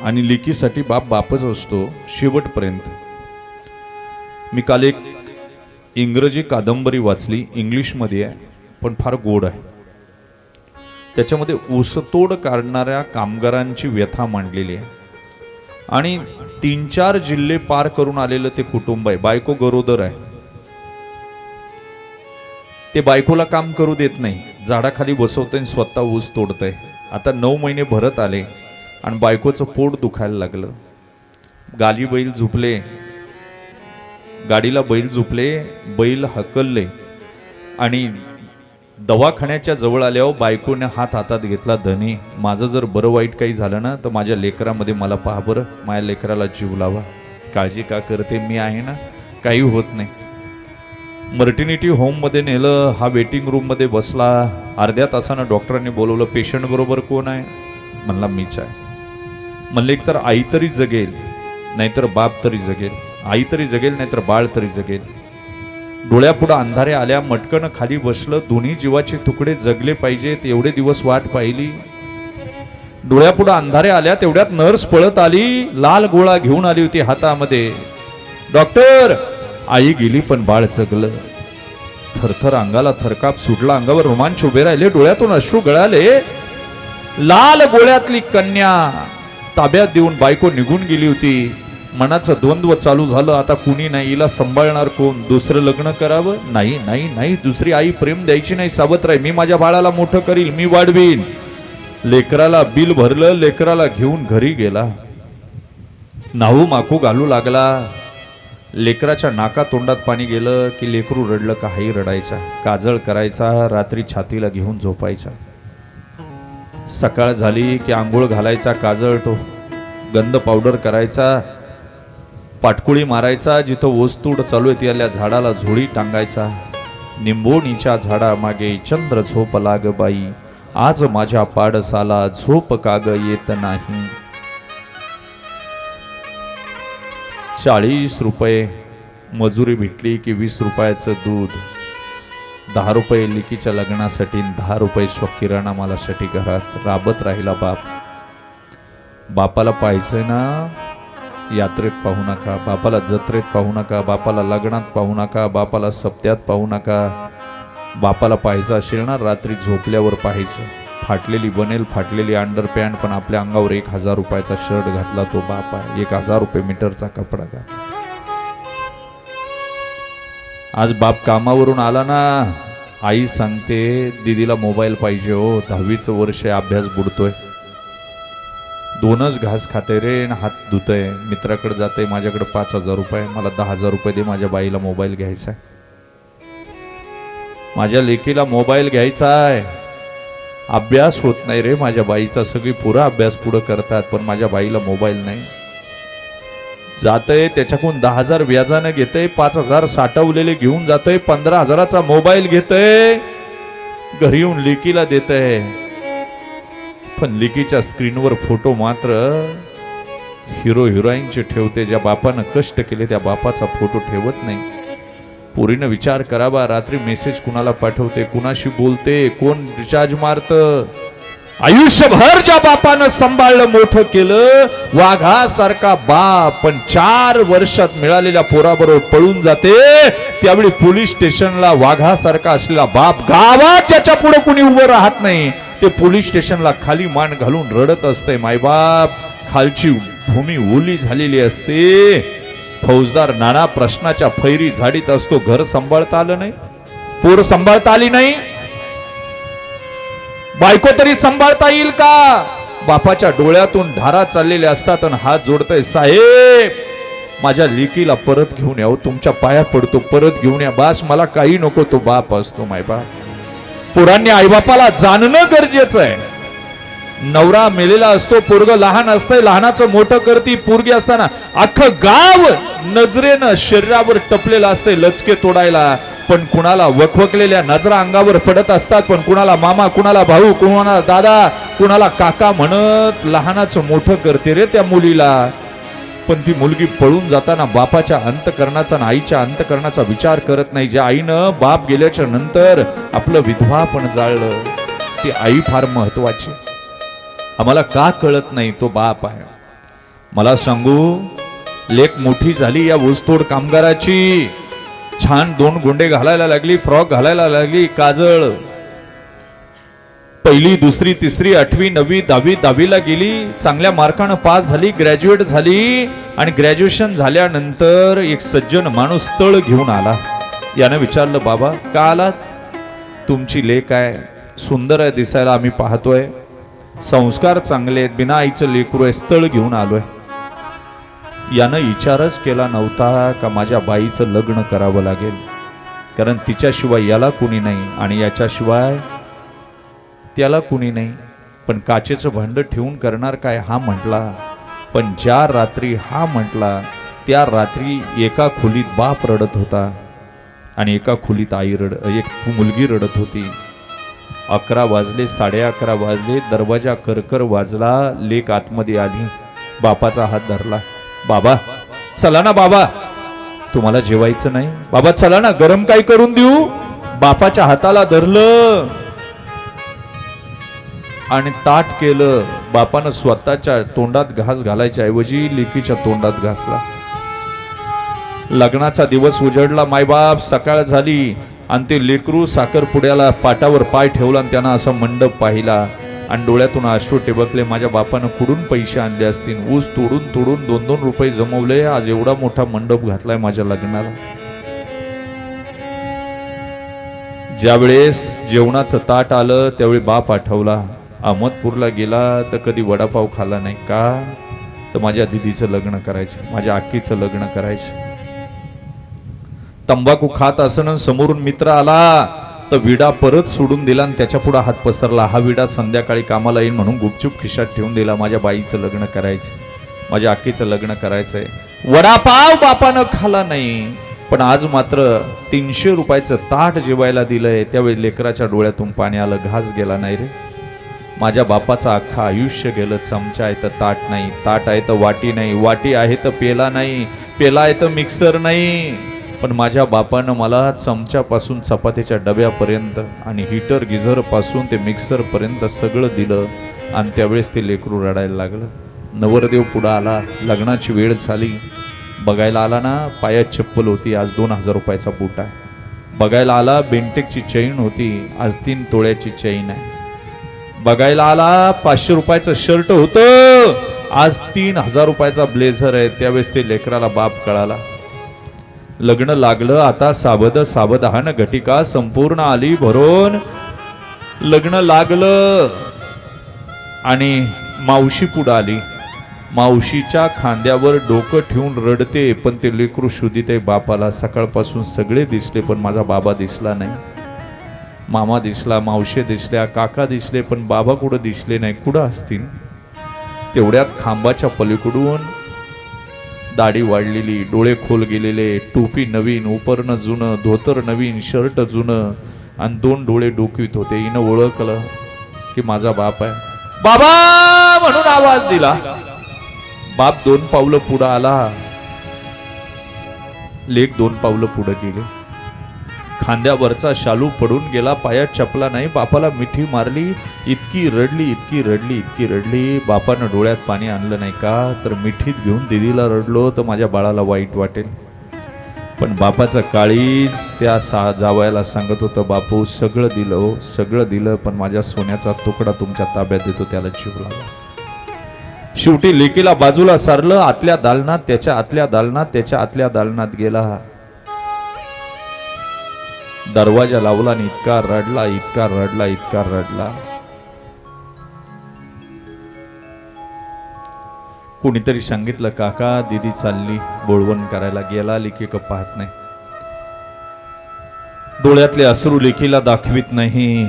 आणि लेकीसाठी बाप बापच असतो शेवटपर्यंत. मी काल एक इंग्रजी कादंबरी वाचली इंग्लिशमध्ये आहे पण फार गोड आहे. त्याच्यामध्ये ऊसतोड काढणाऱ्या कामगारांची व्यथा मांडलेली आहे. आणि तीन चार जिल्हे पार करून आलेलं ते कुटुंब आहे. बायको गरोदर आहे. ते बायकोला काम करू देत नाही. झाडाखाली बसवतंय आणि स्वतः ऊस तोडतंय. आता नऊ महिने भरत आले. आणि बायकोचं पोट दुखायला लागलं. गाली बैल झुपले. गाडीला बैल झुपले बैल हकलले. आणि दवाखान्याच्या जवळ आल्यावर बायकोने हात हातात घेतला धनी माझं जर बरं वाईट काही झालं ना तर माझ्या लेकरामध्ये मला पहा बरं माझ्या लेकराला जीव लावा. काळजी का करते मी आहे ना काही होत नाही. मर्टिनिटी होममध्ये नेलं हा वेटिंग रूममध्ये बसला. अर्ध्या तासानं डॉक्टरांनी बोलवलं पेशंट बरोबर कोण आहे? म्हणला मीच आहे. म्हणले एक तर आई तरी जगेल नाहीतर बाप तरी जगेल. आई तरी जगेल नाहीतर बाळ तरी जगेल. डोळ्यापुढं अंधारे आल्या मटकन खाली बसलं दोन्ही जीवाचे तुकडे जगले पाहिजेत एवढे दिवस वाट पाहिली. डोळ्यापुढं अंधारे आल्या तेवढ्यात नर्स पळत आली लाल गोळा घेऊन आली होती हातामध्ये. डॉक्टर आई गेली पण बाळ जगलं. थरथर अंगाला थरकाप सुटला अंगावर रोमांच उभे राहिले डोळ्यातून अश्रू गळाले. लाल गोळ्यातली कन्या ताब्यात देऊन बायको निघून गेली होती. मनाचं द्वंद्व चालू झालं. आता कुणी नाही हिला सांभाळणार कोण? दुसरं लग्न करावं? नाही नाही नाही. दुसरी आई प्रेम द्यायची नाही सावत्र मी माझ्या बाळाला मोठं करील मी वाढवीन. लेकराला बिल भरलं लेकराला घेऊन घरी गेला. नाहू माकू घालू लागला. लेकराच्या नाका तोंडात पाणी गेलं की लेकरू रडलं का रडायचा? काजळ करायचा रात्री छातीला घेऊन झोपायचा. सकाळ झाली की आंघोळ घालायचा काजळ तो गंध पावडर करायचा पाटकुळी मारायचा जिथं वस्तूड चालू आहे त्याला झाडाला झोळी टांगायचा. निंबोणीच्या झाडामागे चंद्र झोप लाग बाई. आज माझ्या पाडसाला झोप काग येत नाही. चाळीस रुपये. मजुरी भेटली की वीस रुपयाचं दूध. दहा रुपये लिकीच्या लग्नासाठी दहा रुपये स्वकिराणा मालासाठी घरात राबत राहिला बाप. बापाला पाहिजे ना यात्रेत पाहू नका बापाला जत्रेत पाहू नका बापाला लग्नात पाहू नका बापाला सप्त्यात पाहू नका. बापाला पाहायचं असेल ना रात्री झोपल्यावर पाहायचं. फाटलेली बनेल फाटलेली अंडर पॅन्ट पण आपल्या अंगावर एक हजार रुपयाचा शर्ट घातला तो बाप आहे. एक हजार रुपये मीटरचा कपडा घातला. आज बाप कामावरून आला ना. आई सांगते दीदीला मोबाईल पाहिजे हो दहावीचं वर्ष आहे, अभ्यास बुडतोय. दोनच घास खाते रे आणि हात धुतय. मित्राकडे जाते माझ्याकडे पाच हजार रुपये मला दहा हजार रुपये दे माझ्या बाईला मोबाईल घ्यायचा आहे. माझ्या लेकीला मोबाईल घ्यायचा आहे. अभ्यास होत नाही रे माझ्या बाईचा सगळी पुरा अभ्यास पुढं करतात पण माझ्या बाईला मोबाईल नाही. जातय त्याच्याकडून दहा हजार व्याजानं घेतय पाच हजार साठवलेले घेऊन जातोय पंधरा हजाराचा मोबाईल घेतय घरी येऊन लेकीला देतय. पण लेकीच्या स्क्रीनवर फोटो मात्र हिरो हिरोईनचे ठेवते ज्या बापानं कष्ट केले त्या बापाचा फोटो ठेवत नाही. पोरीनं विचार करावा रात्री मेसेज कुणाला पाठवते कुणाशी बोलते कोण रिचार्ज मारत? आयुष्यभर ज्या बापानं सांभाळलं मोठं केलं वाघासारखा बाप पण चार वर्षात मिळालेल्या पोराबरोबर पळून जाते त्यावेळी पोलीस स्टेशनला वाघासारखा असलेला बाप गावात ज्याच्या पुढे कुणी उभं राहत नाही ते पोलीस स्टेशनला खाली मान घालून रडत असते. मायबाप खालची भूमी ओली झालेली असते. फौजदार नाना प्रश्नाच्या फैरी झाडीत असतो. घर सांभाळता आलं नाही. पोर सांभाळता आली नाही. बायको तरी सांभाळता येईल का? बापाच्या डोळ्यातून धारा चाललेल्या असतात आणि हात जोडतय साहेब माझ्या लेकीला परत घेऊन या हो, तुमच्या पाया पडतो परत घेऊन या. बास मला काही नको तो बाप असतो मायबाप पोरांनी आईबापाला जाणणं गरजेचं आहे. नवरा मेलेला असतो पोरग लहान असतंय लहानाचं मोठं करती पोरगी असताना अख्खं गाव नजरेनं शरीरावर टपलेलं असतंय लचके तोडायला. पण कुणाला वखवकलेल्या नजरा अंगावर पडत असतात पण कुणाला मामा कुणाला भाऊ कुणाला दादा कुणाला काका म्हणत लहानाचं मोठं करते रे त्या मुलीला. पण ती मुलगी पळून जाताना बापाच्या अंतकरणाचा आणि आईच्या अंतकरणाचा विचार करत नाही. ज्या आईनं बाप गेल्याच्यानंतर आपलं विधवा पण जाळलं. ती आई फार महत्वाची. आम्हाला का कळत नाही तो बाप आहे? मला सांगू लेख मोठी झाली या ऊसतोड कामगाराची. छान दोन गोंडे घालायला लागली फ्रॉक घालायला लागली काजळ. पहिली दुसरी तिसरी आठवी नववी दहावी दहावीला गेली. चांगल्या मार्कानं पास झाली ग्रॅज्युएट झाली आणि ग्रॅज्युएशन झाल्यानंतर एक सज्जन माणूस तळ घेऊन आला. यानं विचारलं बाबा का आलात? तुमची लेख आहे सुंदर आहे दिसायला आम्ही पाहतोय. संस्कार चांगले आहेत बिना आईचं लेकरू आहे स्थळ घेऊन आलोय. यानं विचारच केला नव्हता का माझ्या बाईचं लग्न करावं लागेल? कारण तिच्याशिवाय याला कुणी नाही आणि याच्याशिवाय त्याला कुणी नाही. पण काचेचं भांडं ठेवून करणार काय हा म्हटला. पण ज्या रात्री हा म्हटला त्या रात्री एका खोलीत बाप रडत होता. आणि एका खोलीत आई रड एक मुलगी रडत होती. अकरा वाजले साडे अकरा वाजले दरवाजा करकर वाजला लेक आतमध्ये आली. बापाचा हात धरला. बाबा चला ना बाबा. तुम्हाला जेवायचं नाही? बाबा चला ना गरम काय करून देऊ? बापाच्या हाताला धरलं. आणि ताट केलं. बापानं स्वतःच्या तोंडात घास घालायच्या ऐवजी लेकीच्या तोंडात घासला. लग्नाचा दिवस उजडला मायबाप सकाळ झाली. आणि ते लेकरू साखरपुड्याला पाटावर पाय ठेवला आणि त्यांना असा मंडप पाहिला. आणि डोळ्यातून अश्रू टेबकले. माझ्या बापानं कुडून पैसे आणले असतील. ऊस तोडून तोडून दोन दोन रुपये जमवले. आज एवढा मोठा मंडप घातलाय माझ्या लग्नाला. ज्यावेळेस जेवणाचं ताट आलं त्यावेळी बाप आठवला अहमदपूरला गेला तर कधी वडापाव खाला नाही का? तर माझ्या दिदीचं लग्न करायचं माझ्या आक्कीचं लग्न करायचं. तंबाखू खात असणं समोरून मित्र आला. तर विडा परत सोडून दिला आणि त्याच्या पुढे हात पसरला. हा विडा संध्याकाळी कामाला येईल म्हणून गुपचूप खिशात ठेवून दिला. माझ्या बाईचं लग्न करायचं. माझ्या आकीचं लग्न करायचंय. वडापाव बापानं खाला नाही. पण आज मात्र तीनशे रुपयाचं ताट जेवायला दिलंय. त्यावेळी लेकराच्या डोळ्यातून पाणी आलं. घास गेला नाही रे. माझ्या बापाचं अख्खं आयुष्य गेलं. चमचा आहे तर ताट नाही. ताट आहे तर वाटी नाही. वाटी आहे तर पेला नाही. पेला आहे तर मिक्सर नाही. पण माझ्या बापानं मला चमच्यापासून चपातीच्या डब्यापर्यंत आणि हीटर गिझरपासून ते मिक्सरपर्यंत सगळं दिलं आणि त्यावेळेस ते लेकरू रडायला लागलं. नवरदेव पुढं आला लग्नाची वेळ झाली. बघायला आला ना पायात चप्पल होती आज दोन हजार रुपयाचा बूट आहे. बघायला आला बेंटेकची चैन होती आज तीन तोळ्याची चैन आहे. बघायला आला पाचशे रुपयाचं शर्ट होतं. आज तीन हजार रुपयाचा ब्लेझर आहे. त्यावेळेस ते लेकराला बाप कळाला. लग्न लागलं आता सावध सावधान घटिका संपूर्ण आली भरून. लग्न लागलं आणि मावशी पुढं आली. मावशीच्या खांद्यावर डोकं ठेवून रडते पण ते लेकरू शोधित आहे बापाला सकाळपासून सगळे दिसले पण माझा बाबा दिसला नाही. मामा दिसला मावशे दिसल्या काका दिसले पण बाबा कुठं दिसले नाही कुठं असतील? तेवढ्यात खांबाच्या पलीकडून दाढी वाढलेली डोळे खोल गेलेले टोपी नवीन उपरणं जुनं धोतर नवीन शर्ट जुनं आणि दोन डोळे डोकवीत होते. हिनं ओळखलं की माझा बाप आहे. बाबा म्हणून आवाज दिला. बाप दोन पावलं पुढं आला. लेक दोन पावलं पुढं गेले. खांद्यावरचा शालू पडून गेला पायात चपला नाही बापाला मिठी मारली इतकी रडली इतकी रडली इतकी रडली. बापानं डोळ्यात पाणी आणलं नाही का? तर मिठीत घेऊन दिदीला रडलो तर माझ्या बाळाला वाईट वाटेल. पण बापाचं काळीज त्या सा जावयाला सांगत होतं बापू सगळं दिलं हो सगळं दिलं पण माझ्या सोन्याचा तुकडा तुमच्या ताब्यात देतो त्याला जीव लागला शेवटी लेकीला बाजूला सारलं आतल्या दालनात त्याच्या आतल्या दालनात त्याच्या आतल्या दालनात गेला दरवाजा लावला आणि इतका रडला इतका रडला इतका रडला. कुणीतरी सांगितलं काका दिदी चालली बोळवण करायला गेला लेखिक पाहत नाही. डोळ्यातले अश्रू लेखीला दाखवित नाही.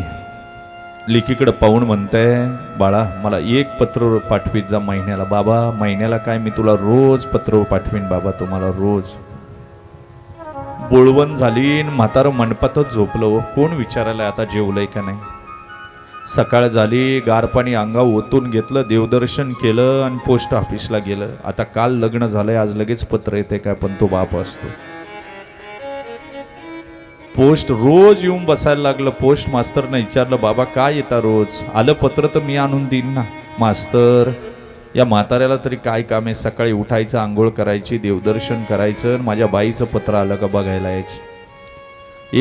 लेखीकडे पाहून म्हणते बाळा मला एक पत्र पाठवीत जा महिन्याला. बाबा महिन्याला काय मी तुला रोज पत्र पाठवीन बाबा तुम्हाला रोज. बोळवण झाली म्हातारं मंडपातच झोपलं कोण विचारायला आता जेवलंय का नाही? सकाळ झाली गार पाणी अंगावर ओतून घेतलं देवदर्शन केलं आणि पोस्ट ऑफिसला गेलं. आता काल लग्न झालंय आज लगेच पत्र येते काय पण तो बाप असतो. पोस्ट रोज येऊन बसायला लागलं. पोस्ट मास्तरनं विचारलं बाबा काय येता रोज? आलं पत्र तर मी आणून देईन ना. मास्तर या म्हाताऱ्याला तरी काय काम आहे? सकाळी उठायचं आंघोळ करायची देवदर्शन करायचं आणि माझ्या बाईचं पत्र आलं का बघायला यायची.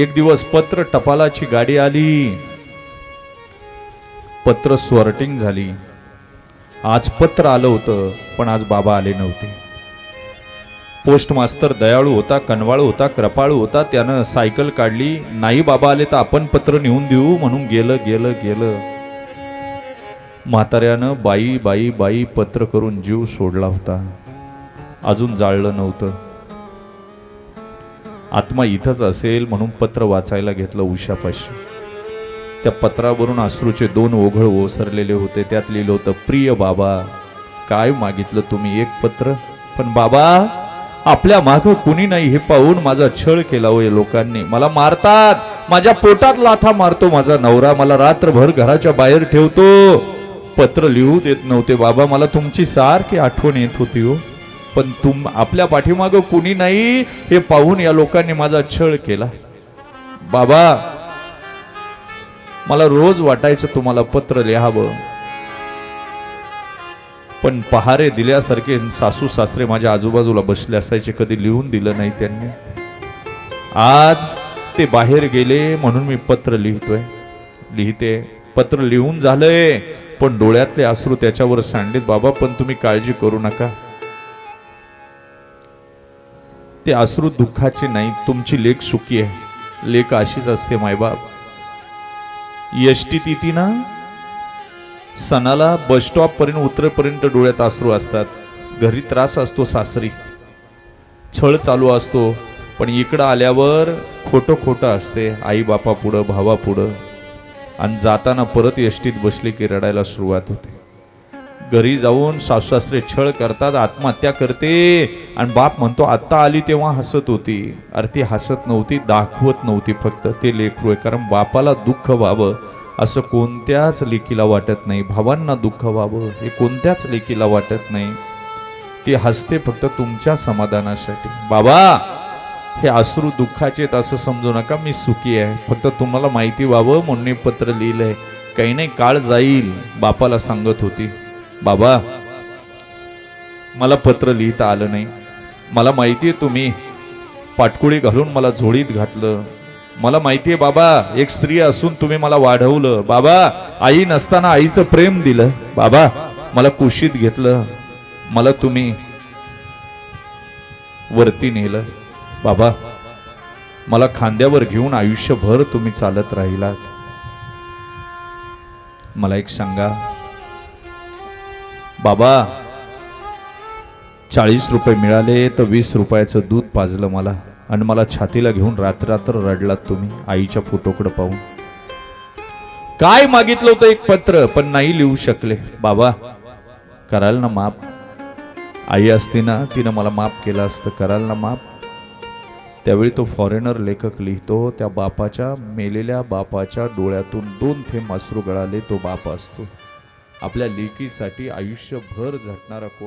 एक दिवस पत्र टपालाची गाडी आली. पत्र स्वर्टिंग झाली. आज पत्र आलं होतं पण आज बाबा आले नव्हते. पोस्ट मास्तर दयाळू होता कनवाळू होता कृपाळू होता त्यानं सायकल काढली. नाही बाबा आले तर आपण पत्र नेऊन देऊ म्हणून गेलं गेलं गेलं. म्हाताऱ्यानं बाई बाई बाई पत्र करून जीव सोडला होता. अजून जाळलं नव्हतं. आत्मा इथंच असेल म्हणून पत्र वाचायला घेतलं उषापाशी. त्या पत्रावरून अश्रूचे दोन ओघळ ओसरलेले होते. त्यात लिहिलं होतं प्रिय बाबा काय मागितलं तुम्ही एक पत्र? पण बाबा आपल्या माग कुणी नाही हे पाहून माझा छळ केला हो लोकांनी. मला मारतात. माझ्या पोटात लाथा मारतो माझा नवरा. मला रात्रभर घराच्या बाहेर ठेवतो. पत्र लिहू देत नव्हते. बाबा मला तुमची सारखी आठवण येत होती हो. पण तुम आपल्या पाठीमागं कुणी नाही हे पाहून या लोकांनी माझा छळ केला. बाबा मला रोज वाटायचं तुम्हाला पत्र लिहावं. पण पहारे दिल्यासारखे सासू सासरे माझ्या आजूबाजूला बसले असायचे कधी लिहून दिलं नाही त्यांनी. आज ते बाहेर गेले म्हणून मी पत्र लिहितोय. लिहिते पत्र लिहून झालंय. पण डोळ्यातले अश्रू त्याच्यावर सांडलेत बाबा पण तुम्ही काळजी करू नका. ते अश्रू दुःखाचे नाही तुमची लेख सुखी आहे. लेख अशीच असते मायबाप. यष्टी तिथी ना? सणाला बस स्टॉप पर्यंत उतरेपर्यंत डोळ्यात अश्रू असतात. घरी त्रास असतो सासरी. छळ चालू असतो पण इकडं आल्यावर खोटं खोटं असते. आई बापा पुढं भावा पुढं. आणि जाताना परत एसटीत बसले की रडायला सुरुवात होते. घरी जाऊन सासू सासरे छळ करतात आत्महत्या करते आणि बाप म्हणतो आत्ता आली तेव्हा हसत होती. अरे ती हसत नव्हती दाखवत नव्हती फक्त. ते लेकरू आहे कारण बापाला दुःख व्हावं असं कोणत्याच लेकीला वाटत नाही. भावांना दुःख व्हावं हे कोणत्याच लेकीला वाटत नाही. ती हसते फक्त तुमच्या समाधानासाठी. बाबा हे अश्रू दुःखाचे आहेत असं समजू नका मी सुखी आहे. फक्त तुम्हाला माहिती व्हावं म्हणून मी पत्र लिहिलंय. काही नाही काळ जाईल बापाला सांगत होती. बाबा मला पत्र लिहिता आलं नाही. मला माहिती आहे तुम्ही. पाटकुळी घालून मला झोळीत घातलं. मला माहिती आहे बाबा एक स्त्री असून तुम्ही मला वाढवलं. बाबा आई नसताना आईचं प्रेम दिलं. बाबा मला कुशीत घेतलं. मला तुम्ही वरती नेलं. बाबा मला खांद्यावर घेऊन आयुष्यभर तुम्ही चालत राहिलात. मला एक सांगा. बाबा चाळीस रुपये मिळाले तर वीस रुपयाचं दूध पाजलं मला आणि मला छातीला घेऊन रात्र रडलात तुम्ही आईच्या फोटोकडे पाहून. काय मागितलं होतं एक पत्र पण नाही लिहू शकले. बाबा कराल ना माप? आई असती ना तिनं मला माफ केलं असतं कराल ना माफ त्यावेळी तो फॉरेनर लेखक लिहितो त्या बापाच्या मेलेल्या बापाच्या डोळ्यातून दोन थेंब अश्रू गळाले तो बाप असतो. आपल्या लेकीसाठी आयुष्यभर झटणारा कोण